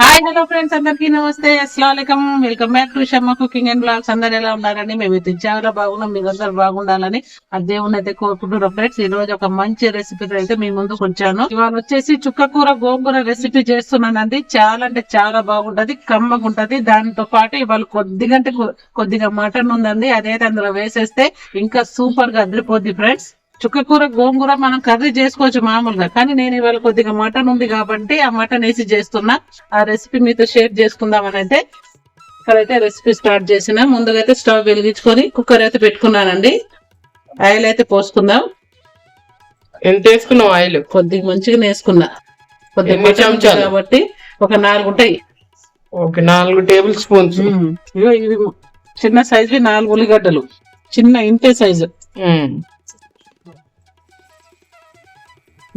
Hi hello friends అందరికీ నమస్తే. అస్సలం welcome back to Shamma cooking and blogs అందరు ఎలా ఉన్నారండి? మేము చాలా బాగున్నాం. మీరు అందరు బాగుండాలని ఆ దేవుని అయితే కోరుకుంటున్నాం ఫ్రెండ్స్ ఈ రోజు ఒక మంచి రెసిపీ అయితే మీ ముందుకు వచ్చాను. ఇవాళ వచ్చేసి చుక్క కూర గోంగూర రెసిపీ చేస్తున్నానండి. చాలా అంటే చాలా బాగుంటది కమ్మగా ఉంటది. దాంతో పాటు ఇవాళ కొద్దిగా అంటే కొద్దిగా మటన్ ఉందండి. అదైతే అందులో వేసేస్తే ఇంకా సూపర్గా అదిరిపోద్ది ఫ్రెండ్స్ చుక్కకూర గోంగూర మనం కర్రీ చేసుకోవచ్చు మామూలుగా. కానీ నేను ఇవాళ కొద్దిగా మటన్ ఉంది కాబట్టి ఆ మటన్ వేసి చేస్తున్నా. ఆ రెసిపీ మీతో షేర్ చేసుకుందామని అయితే ఇక్కడైతే రెసిపీ స్టార్ట్ చేసిన. ముందుగా అయితే స్టవ్ వెలిగించుకొని కుక్కర్ అయితే పెట్టుకున్నానండి. ఆయిల్ అయితే పోసుకుందాం. ఎంత వేసుకున్నావు ఆయిల్? కొద్దిగా మంచిగా వేసుకున్నా. కొద్దిగా చెంచాలు? కాబట్టి ఒక నాలుగు ఉంటాయి. ఓకే నాలుగు టేబుల్ స్పూన్స్. ఇవి చిన్న సైజు నాలుగు ఉల్లిగడ్డలు. చిన్న ఇంతే సైజు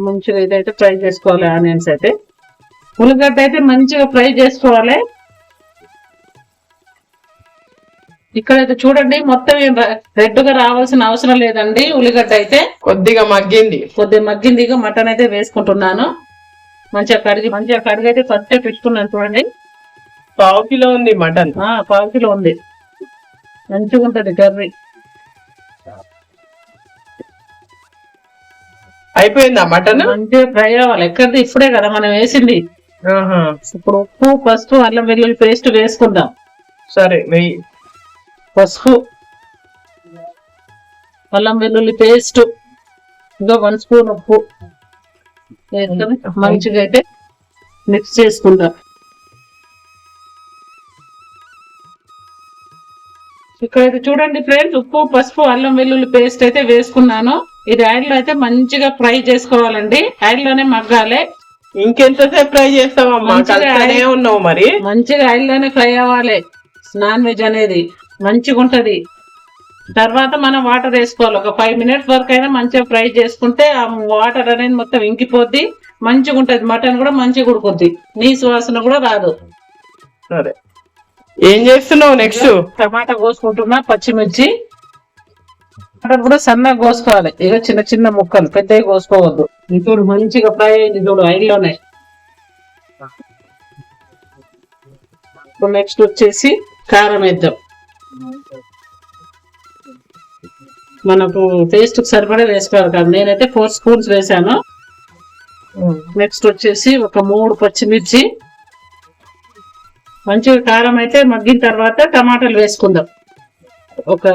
మంచిగా ఇదైతే ఫ్రై చేసుకోవాలి ఆనియన్స్ అయితే. ఉల్లిగడ్డ అయితే మంచిగా ఫ్రై చేసుకోవాలి. ఇక్కడైతే చూడండి మొత్తం రెడ్గా రావాల్సిన అవసరం లేదండి ఉల్లిగడ్డ అయితే. కొద్దిగా మగ్గింది. కొద్దిగా మగ్గిందిగా మటన్ అయితే వేసుకుంటున్నాను. మంచిగా కడిగి మంచిగా కడిగి అయితే ఫస్ట్ పెట్టుకున్నాను చూడండి. పావు కిలో ఉంది మటన్. పావు కిలో ఉంది. మంచిగా ఉంటది కర్రీ. అయిపోయిందా మటన్? మంచిగా ఫ్రై అవ్వాలి. ఎక్కడిది? ఇప్పుడే కదా మనం వేసింది. ఇప్పుడు ఉప్పు పసుపు అల్లం వెల్లుల్లి పేస్ట్ వేసుకుందాం. సరే వెయ్యి పసుపు అల్లం వెల్లుల్లి పేస్ట్ ఇంకా వన్ స్పూన్ ఉప్పు మంచిగా అయితే మిక్స్ చేసుకుందాం. ఇక్కడైతే చూడండి ఫ్రెండ్స్ ఉప్పు పసుపు అల్లం వెల్లుల్లి పేస్ట్ అయితే వేసుకున్నాను. ఇది ఆయిల్లో అయితే మంచిగా ఫ్రై చేసుకోవాలండి. ఆయిల్లోనే మగ్గాలి. ఇంకెంతసేపు ఫ్రై చేస్తావమ్మా? కలుపుతూనే ఉన్నావు మరి. మంచిగా ఆయిల్లోనే ఫ్రై అవ్వాలి. నాన్ వెజ్ అనేది మంచిగా ఉంటది. తర్వాత మనం వాటర్ వేసుకోవాలి. ఒక ఫైవ్ మినిట్స్ వరకు అయినా మంచిగా ఫ్రై చేసుకుంటే ఆ వాటర్ అనేది మొత్తం ఇంకిపోద్ది. మంచిగా ఉంటది. మటన్ కూడా మంచిగా ఉడుకుద్ది. నీసు వాసన కూడా రాదు. సరే. ఏం చేస్తున్నావు నెక్స్ట్? టమాటా కోసుకుంటున్నా పచ్చిమిర్చి. మటన్ కూడా సన్నగా కోసుకోవాలి. ఇక చిన్న చిన్న ముక్కలు పెద్దవి కోసుకోవద్దు. ఇప్పుడు మంచిగా ఫ్రై అయింది చూడు ఐడియా ఉన్నాయి. నెక్స్ట్ వచ్చేసి కారం వేద్దాం. మనకు టేస్ట్ సరిపడా వేసుకోవాలి కాదు. నేనైతే ఫోర్ స్పూన్స్ వేసాను. నెక్స్ట్ వచ్చేసి ఒక మూడు పచ్చిమిర్చి. మంచిగా కారం అయితే మగ్గిన తర్వాత టమాటాలు వేసుకుందాం. ఒక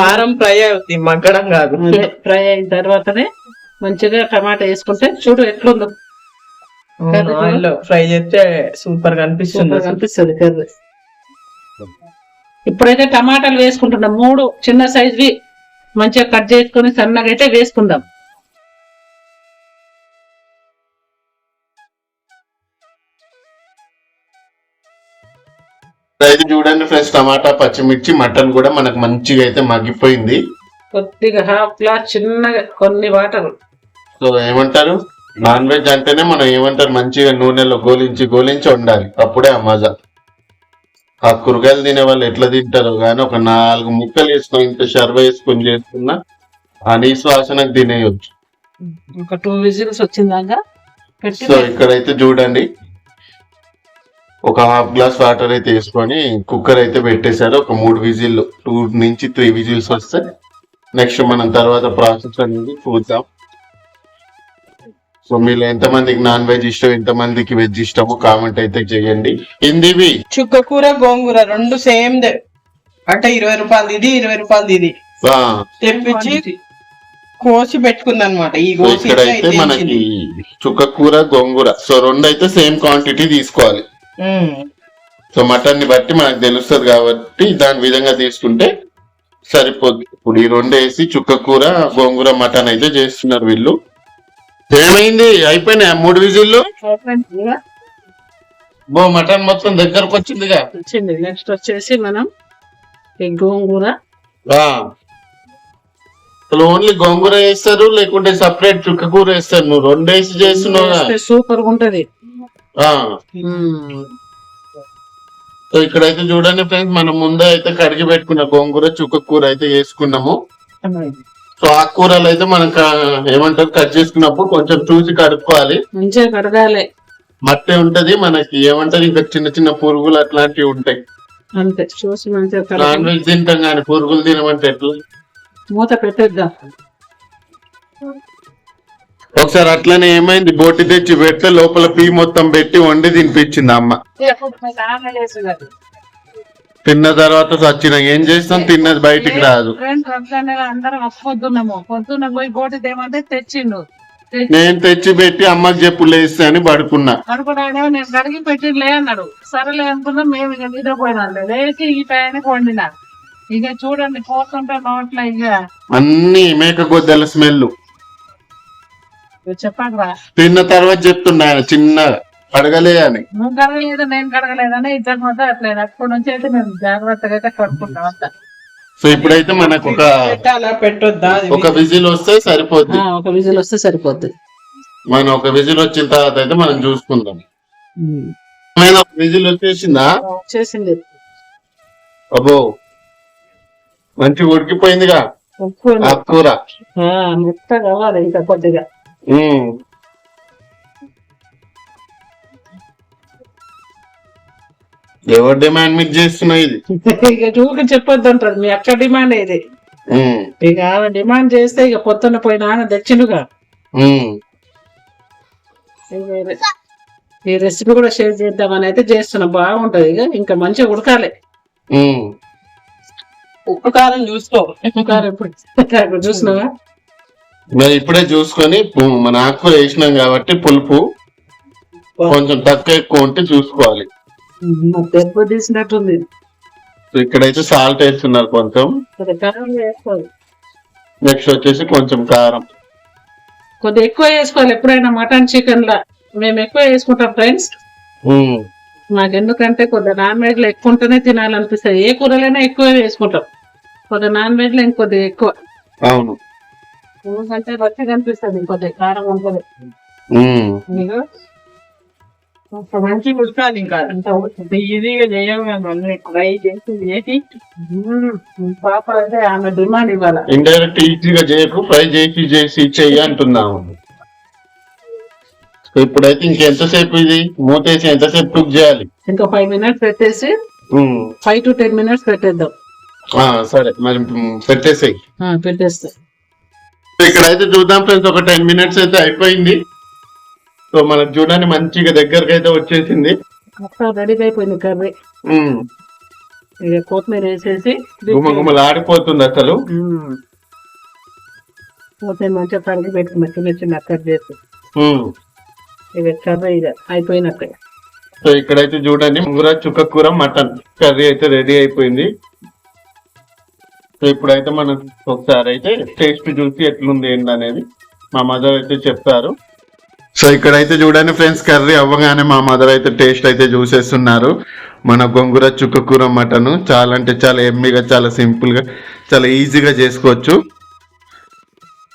కారం ఫ్రై అవుతుంది మగ్గడం కాదు. ఫ్రై అయిన తర్వాతనే మంచిగా టమాటా వేసుకుంటే చూడు ఎట్లుందో. ఫ్రై చేస్తే సూపర్గా అనిపిస్తుంది అనిపిస్తుంది కర్రీ. ఇప్పుడైతే టమాటాలు వేసుకుంటున్నాం మూడు చిన్న సైజ్వి. మంచిగా కట్ చేసుకొని సన్నగా అయితే వేసుకుందాం. అయితే చూడండి ఫ్రెండ్స్ టమాటా పచ్చిమిర్చి మటన్ కూడా మనకు మంచిగా అయితే మగ్గిపోయింది. కొద్దిగా హాఫ్ గ్లాస్ చిన్నగా కొన్ని వాటర్. సో ఏమంటారు? నాన్ వెజ్ అంటేనే మనం ఏమంటారు? మంచిగా నూనెలో గోలించి గోలించి వండాలి. అప్పుడే ఆ మజా ఆ కూరగాయలు తినే వాళ్ళు ఎట్లా తింటారో కానీ ఒక నాలుగు ముక్కలు వేసుకొని ఇంత షర్వ వేసుకొని చేసుకున్నా ఆ నీసు వాసనకు తినేయొచ్చు. ఒక టూ విజిల్స్ వచ్చిందాక సో ఇక్కడైతే చూడండి. ఒక హాఫ్ గ్లాస్ వాటర్ అయితే వేసుకొని కుక్కర్ అయితే పెట్టేశారు. ఒక మూడు విజిల్లు టూ నుంచి త్రీ విజిల్స్ వస్తే నెక్స్ట్ మనం తర్వాత ప్రాసెస్ అనేది చూద్దాం. సో మీరు ఎంతమందికి నాన్ వెజ్ ఇష్టం ఎంతమందికి వెజ్ ఇష్టమో కామెంట్ అయితే చేయండి. హిందీవి? చుక్క కూర గోంగూర రెండు సేమ్ అంటే ఇరవై రూపాయలు ఇది ఇరవై రూపాయలు ఇది. తెప్పించి కోసి పెట్టుకుంది అనమాట ఈ కోసి మనకి చుక్క కూర గోంగూర. సో రెండు అయితే సేమ్ క్వాంటిటీ తీసుకోవాలి. సో మటన్ని బట్టి మనకు తెలుస్తుంది కాబట్టి దాని విధంగా తీసుకుంటే సరిపోద్ది. ఇప్పుడు ఈ రెండు వేసి చుక్క కూర గోంగూర మటన్ అయితే చేస్తున్నారు వీళ్ళు. ఏమైంది? అయిపోయినాయి మూడు విజిల్లు? బో మటన్ మొత్తం దగ్గరకు వచ్చిందిగా. వచ్చింది. నెక్స్ట్ వచ్చేసి మనం గోంగూర. అసలు ఓన్లీ గోంగూర వేస్తారు లేకుంటే సపరేట్ చుక్క కూర వేస్తారు. నువ్వు రెండు వేసి చేస్తున్నావు సూపర్గా ఉంటది. సో ఇక్కడైతే చూడండి ఫ్రెండ్స్ మనం ముందే అయితే కడిగి పెట్టుకున్న గోంగూర చుక్క కూర అయితే వేసుకున్నాము సో ఆకుకూరలు అయితే మనం ఏమంటారు కట్ చేసుకున్నప్పుడు కొంచెం చూసి కడుక్కోవాలి. మంచిగా కడగాలి. మట్టి ఉంటది మనకి ఏమంటది ఇంకా చిన్న చిన్న పురుగులు అట్లాంటివి ఉంటాయి. అంతే చూసి మంచిగా నాన్. వెజ్ తింటాం కానీ పురుగులు తినమంటే ఎట్లా? మూత పెట్టేద్దాం? ఒకసారి అట్లనే ఏమైంది? బోటి తెచ్చి పెడితే లోపల పీ మొత్తం పెట్టి వండి తినిపించింది అమ్మ. తిన్న తర్వాత చచ్చిన ఏం చేస్తాం? తిన్నది బయటికి రాదు. నేను తెచ్చి పెట్టి అమ్మకి చెప్పు లేస్తే అని పడుకున్నా. నేను కడిగి పెట్టిలే అన్నాడు. సరేలే అనుకున్నా మేము ఇక నిద్రపోయినా లేచి ఈ టయానికి వండినా. ఇక చూడండి పోతుంటే నోట్ల ఇక అన్ని మేక గొద్దెల స్మెల్ రా తిన్న తర్వాత చెప్తున్నా ఆయన చిన్నగా అడగలే అని. నువ్వు కడగలేదు నేను కడగలేదని ఇద్దరు మధ్య అట్లేదు అప్పటి నుంచి అయితే మేము జాగ్రత్తగా అయితే కడుక్కుంటాం అంతా. సో ఇప్పుడైతే మనకు ఒక పెట్టాలా పెట్టొద్దా ఒక విజిల్ వస్తే సరిపోద్ది. ఒక విజిల్ వస్తే సరిపోద్ది. మనం ఒక విజిల్ వచ్చిన తర్వాత అయితే మనం చూసుకుందాం. ఏమైనా ఒక విజిల్ వచ్చేసిందా? చేసింది అబ్బో. మంచి ఉడికిపోయిందిగా. ఆ కూర. మెత్తగా కావాలి ఇంకా కొద్దిగా. ఎవరు డిమాండ్ మీకు చేస్తున్నా ఇది? ఇక చూకి చెప్పొద్దు అంటారు మీ అక్క డిమాండ్ ఇది. ఇక ఆమె డిమాండ్ చేస్తే ఇక పొద్దున్న పోయిన ఆయన. ఇక ఈ రెసిపీ కూడా షేర్ చేద్దామని అయితే చేస్తున్నా. బాగుంటది ఇక. ఇంకా మంచిగా ఉడకాలి. ఉప్పు కారం చూసుకో. కారం ఇప్పుడు చూసినావా? ఇప్పుడే చూసుకొని మన ఆకుకూర వేసినాం కాబట్టి పులుపు కొంచెం తక్కువ ఎక్కువ ఉంటే చూసుకోవాలి. దెబ్బ తీసినట్టుంది. ఇక్కడైతే సాల్ట్ వేస్తున్నారు కొంచెం. నెక్స్ట్ వచ్చేసి కొంచెం కారం. కొద్దిగా ఎక్కువ వేసుకోవాలి. ఎప్పుడైనా మటన్ చికెన్ లా మేము ఎక్కువ వేసుకుంటాం ఫ్రెండ్స్. మాకు ఎందుకంటే కొద్దిగా నాన్ వెజ్లో ఎక్కువ ఉంటేనే తినాలనిపిస్తుంది. ఏ కూరలైనా ఎక్కువ వేసుకుంటాం. కొద్దిగా నాన్ వెజ్లో ఇంకొద్దిగా ఎక్కువ. అవును. ఎందుకంటే మంచిగా అనిపిస్తుంది కొద్దిగా కారం ఉంటుంది మంచిగా ఉడకాలి ఇంకా అంత. ఈజీగా చేయము అన్ని ఫ్రై చేసి చేసి. పాప అయితే ఆమె డిమాండ్ ఇవ్వాల ఇండైరెక్ట్ ఈజీగా చేయకు ఫ్రై చేసి చేసి చెయ్యి అంటున్నాము ఇప్పుడైతే ఇంకెంతసేపు ఇది మూతేసి ఎంతసేపు కుక్ చేయాలి ఇంకా ఫైవ్ మినిట్స్ పెట్టేసి ఫైవ్ టు టెన్ మినిట్స్ పెట్టేద్దాం ఆ, సరే మరి పెట్టేసేయ్ ఆ, పెట్టేస్తే ఇక్కడైతే చూద్దాం ఫ్రెండ్స్ ఒక టెన్ మినిట్స్ అయితే అయిపోయింది. సో మనకు చూడండి మంచిగా దగ్గరకు అయితే వచ్చేసింది రెడీ అయిపోయింది కర్రీ. ఇక కొత్తిమీర వేసేసి గుమ గుమలు ఆడిపోతుంది అసలు. కొత్తిమీర మంచిగా కడిగి పెట్టుకున్న చిన్న చిన్న కట్ చేసి. ఇక కర్రీ ఇక అయిపోయినట్టే. సో ఇక్కడైతే చూడండి ముంగుర చుక్క కూర మటన్ కర్రీ అయితే రెడీ అయిపోయింది. సో ఇప్పుడైతే మనం ఒకసారి అయితే టేస్ట్ చూసి ఎట్లుంది ఏంటి అనేది మా మదర్ అయితే చెప్తారు. సో ఇక్కడైతే చూడండి ఫ్రెండ్స్ కర్రీ అవ్వగానే మా మదర్ అయితే టేస్ట్ అయితే చూసేస్తున్నారు. మన గొంగూర చుక్క కూర మటన్ చాలా అంటే చాలా ఎమ్మిగా చాలా సింపుల్గా చాలా ఈజీగా చేసుకోవచ్చు.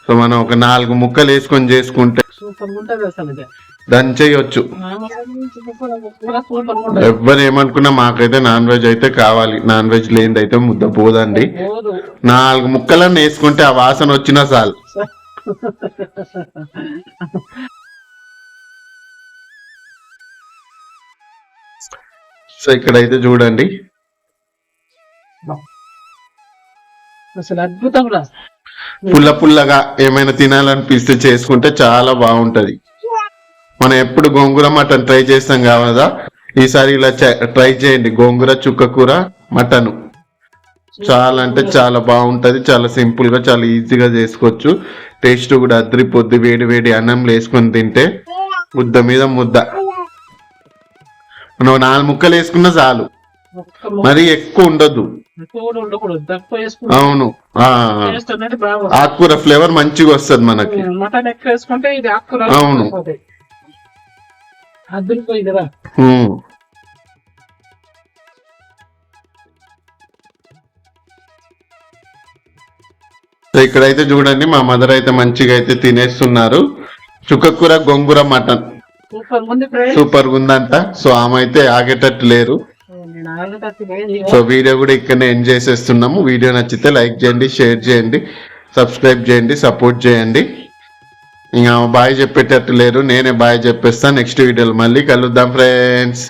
సో మనం ఒక నాలుగు ముక్కలు వేసుకొని చేసుకుంటే సూపర్ ఉంటుంది ఎవ్వరు ఏమనుకున్నా మాకైతే నాన్ వెజ్ అయితే కావాలి. నాన్ వెజ్ లేనిది అయితే ముద్ద పోదండి. పోదు. నాలుగు ముక్కలన్నీ వేసుకుంటే ఆ వాసన వచ్చినా చాలు. సో ఇక్కడైతే చూడండి. అసలు అద్భుతం పుల్ల పుల్లగా ఏమైనా తినాలనిపిస్తే చేసుకుంటే చాలా బాగుంటది. మనం ఎప్పుడు గోంగూర మటన్ ట్రై చేస్తాం కావదా ఈసారి ఇలా ట్రై చేయండి. గోంగూర చుక్క కూర మటన్. చాలా అంటే చాలా బాగుంటది. చాలా సింపుల్గా చాలా ఈజీగా చేసుకోవచ్చు. టేస్ట్ కూడా అద్రి పొద్దు వేడి వేడి అన్నంలో వేసుకొని తింటే ముద్ద మీద ముద్ద. మనం నాలుగు ముక్కలు వేసుకున్నా చాలు. మరి ఎక్కువ వేసుకుంటే అవును. ఆకుకూర ఫ్లేవర్ మంచిగా వస్తుంది మనకి. అవును. ఉమ్. సో ఇక్కడైతే చూడండి మా మదర్ అయితే మంచిగా అయితే తినేస్తున్నారు చుక్కకూర గొంగూర మటన్ సూపర్ ఉందంట సో ఆమె అయితే ఆగేటట్టు లేరు. సో వీడియో కూడా ఇక్కడనే ఎండ్ చేసేస్తున్నాము వీడియో నచ్చితే లైక్ చేయండి షేర్ చేయండి సబ్స్క్రైబ్ చేయండి సపోర్ట్ చేయండి ఇంకా బాయ్ చెప్పేటట్టు లేరు నేనే బాయ్ చెప్పేస్తా నెక్స్ట్ వీడియోలో మళ్ళీ కలుద్దాం ఫ్రెండ్స్